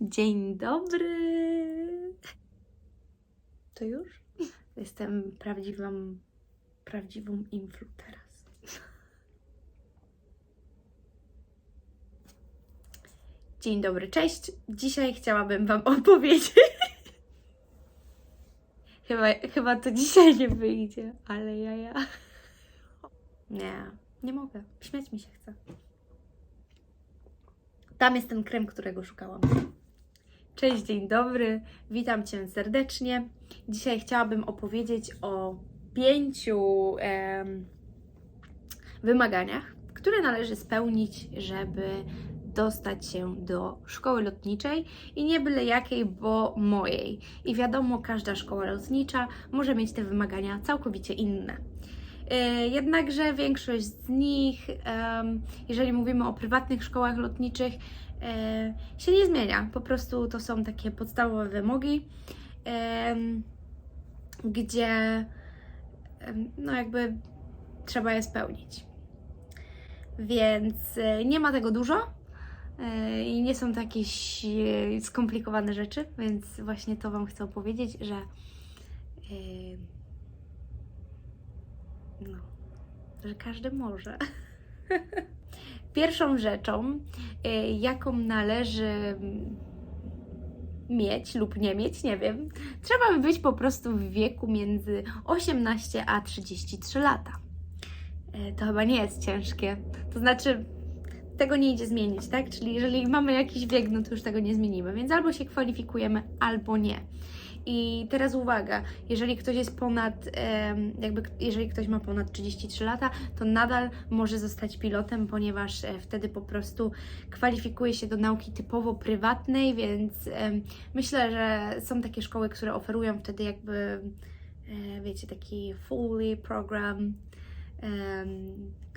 Dzień dobry. To już? Jestem prawdziwą, prawdziwą influ teraz. Dzień dobry, cześć. Dzisiaj chciałabym Wam opowiedzieć. Chyba, chyba to dzisiaj nie wyjdzie, ale ja, ja. Nie, nie mogę. Śmiać mi się chce. Tam jest ten krem, którego szukałam. Cześć, dzień dobry. Witam Cię serdecznie. Dzisiaj chciałabym opowiedzieć o pięciu wymaganiach, które należy spełnić, żeby dostać się do szkoły lotniczej i nie byle jakiej, bo mojej. I wiadomo, każda szkoła lotnicza może mieć te wymagania całkowicie inne. E, Jednakże większość z nich, jeżeli mówimy o prywatnych szkołach lotniczych, e, się nie zmienia. Po prostu to są takie podstawowe wymogi, gdzie no jakby trzeba je spełnić. Więc e, nie ma tego dużo i nie są to jakieś skomplikowane rzeczy, więc właśnie to Wam chcę opowiedzieć, że no, że każdy może. Pierwszą rzeczą, y, jaką należy mieć lub nie mieć, nie wiem, trzeba by być po prostu w wieku między 18 a 33 lata. Y, To chyba nie jest ciężkie. To znaczy, tego nie idzie zmienić, tak? Czyli jeżeli mamy jakiś wiek, no to już tego nie zmienimy, więc albo się kwalifikujemy, albo nie. I teraz uwaga, jeżeli ktoś jest ponad, jakby jeżeli ktoś ma ponad 33 lata, to nadal może zostać pilotem, ponieważ e, wtedy po prostu kwalifikuje się do nauki typowo prywatnej, więc myślę, że są takie szkoły, które oferują wtedy jakby, e, wiecie, taki fully program,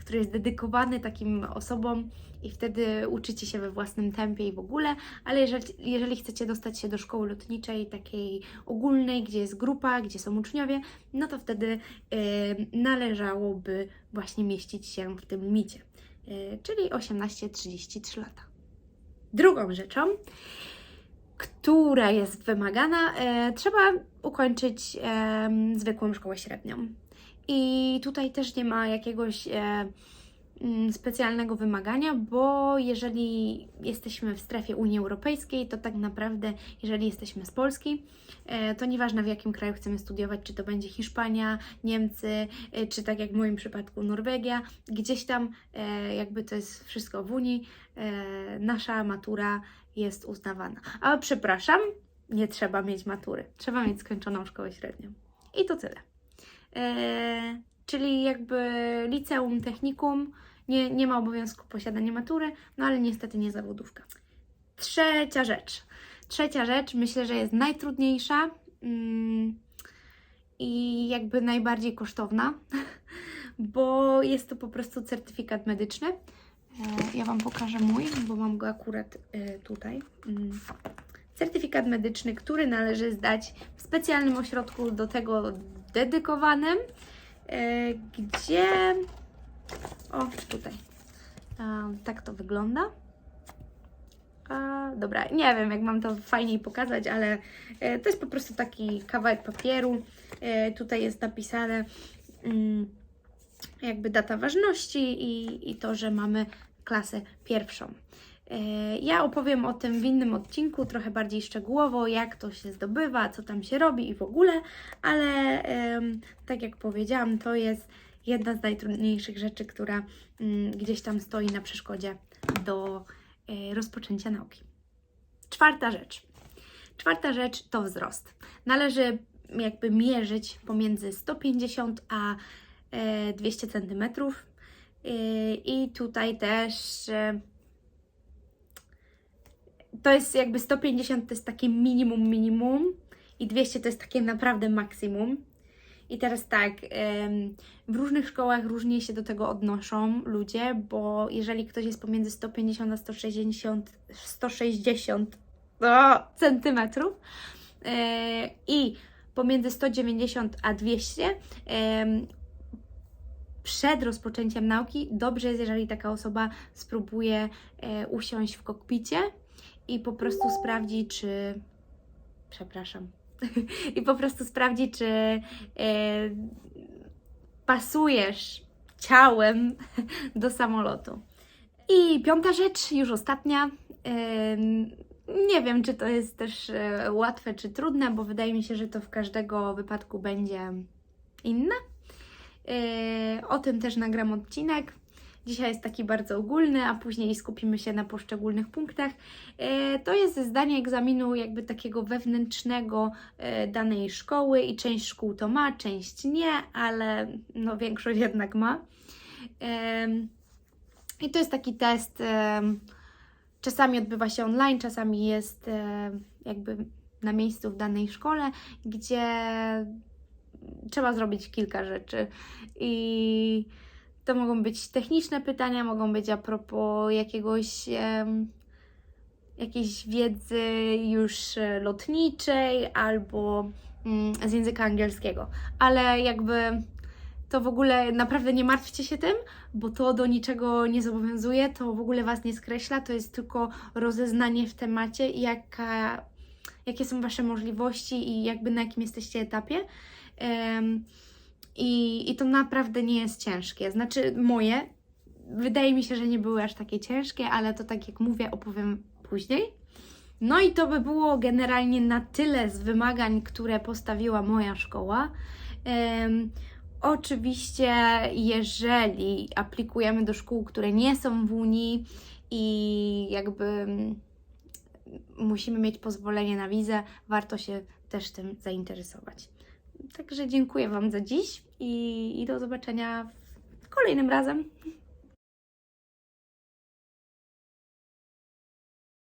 który jest dedykowany takim osobom i wtedy uczycie się we własnym tempie i w ogóle, ale jeżeli, jeżeli chcecie dostać się do szkoły lotniczej, takiej ogólnej, gdzie jest grupa, gdzie są uczniowie, no to wtedy e, należałoby właśnie mieścić się w tym limicie, e, czyli 18-33 lata. Drugą rzeczą, która jest wymagana, e, trzeba ukończyć zwykłą szkołę średnią. I tutaj też nie ma jakiegoś e, mm, specjalnego wymagania, bo jeżeli jesteśmy w strefie Unii Europejskiej, to tak naprawdę, jeżeli jesteśmy z Polski, e, to nieważne w jakim kraju chcemy studiować, czy to będzie Hiszpania, Niemcy, e, czy tak jak w moim przypadku Norwegia, gdzieś tam jakby to jest wszystko w Unii, nasza matura jest uznawana. A przepraszam, nie trzeba mieć matury, trzeba mieć skończoną szkołę średnią. I to tyle. E, czyli jakby liceum, technikum, nie, nie ma obowiązku posiadania matury, no ale niestety nie zawodówka. Trzecia rzecz. Trzecia rzecz, myślę, że jest najtrudniejsza mm, i jakby najbardziej kosztowna, bo jest to po prostu certyfikat medyczny. E, ja Wam pokażę mój, bo mam go akurat e, tutaj. Mm. Certyfikat medyczny, który należy zdać w specjalnym ośrodku do tego dedykowanym, e, gdzie. O, tutaj. Tak to wygląda. A, dobra, nie wiem, jak mam to fajniej pokazać, ale e, to jest po prostu taki kawałek papieru. E, tutaj jest napisane mm, jakby data ważności i, i to, że mamy klasę pierwszą. E, Ja opowiem o tym w innym odcinku, trochę bardziej szczegółowo, jak to się zdobywa, co tam się robi i w ogóle, ale tak jak powiedziałam, to jest jedna z najtrudniejszych rzeczy, która mm, gdzieś tam stoi na przeszkodzie do e, rozpoczęcia nauki. Czwarta rzecz. Czwarta rzecz to wzrost. Należy jakby mierzyć pomiędzy 150 a e, 200 cm. I tutaj też e, to jest jakby 150 to jest takie minimum, minimum i 200 to jest takie naprawdę maksimum. I teraz tak, w różnych szkołach różnie się do tego odnoszą ludzie, bo jeżeli ktoś jest pomiędzy 150 a 160, 160 o, centymetrów e, i pomiędzy 190 a 200, em, przed rozpoczęciem nauki dobrze jest, jeżeli taka osoba spróbuje e, usiąść w kokpicie i po prostu sprawdzi, czy. Przepraszam. I po prostu sprawdzi, czy e, pasujesz ciałem do samolotu. I piąta rzecz, już ostatnia. Ym, Nie wiem, czy to jest też e, łatwe czy trudne, bo wydaje mi się, że to w każdego wypadku będzie inne. Yy, O tym też nagram odcinek. Dzisiaj jest taki bardzo ogólny, a później skupimy się na poszczególnych punktach. Yy, To jest zdanie egzaminu jakby takiego wewnętrznego yy, danej szkoły i część szkół to ma, część nie, ale no większość jednak ma. Ym, I to jest taki test. Czasami odbywa się online, czasami jest e, jakby na miejscu w danej szkole, gdzie trzeba zrobić kilka rzeczy. I to mogą być techniczne pytania, mogą być a propos jakiegoś em, jakiejś wiedzy już e, lotniczej albo mm, z języka angielskiego. Ale jakby to w ogóle naprawdę nie martwcie się tym, bo to do niczego nie zobowiązuje, to w ogóle Was nie skreśla, to jest tylko rozeznanie w temacie jaka, jakie są Wasze możliwości i jakby na jakim jesteście etapie. Em, i, I to naprawdę nie jest ciężkie. Znaczy moje, wydaje mi się, że nie były aż takie ciężkie, ale to tak jak mówię, opowiem później. No i to by było generalnie na tyle z wymagań, które postawiła moja szkoła. Em, Oczywiście, jeżeli aplikujemy do szkół, które nie są w Unii i jakby musimy mieć pozwolenie na wizę, warto się też tym zainteresować. Także dziękuję Wam za dziś i, i do zobaczenia kolejnym razem.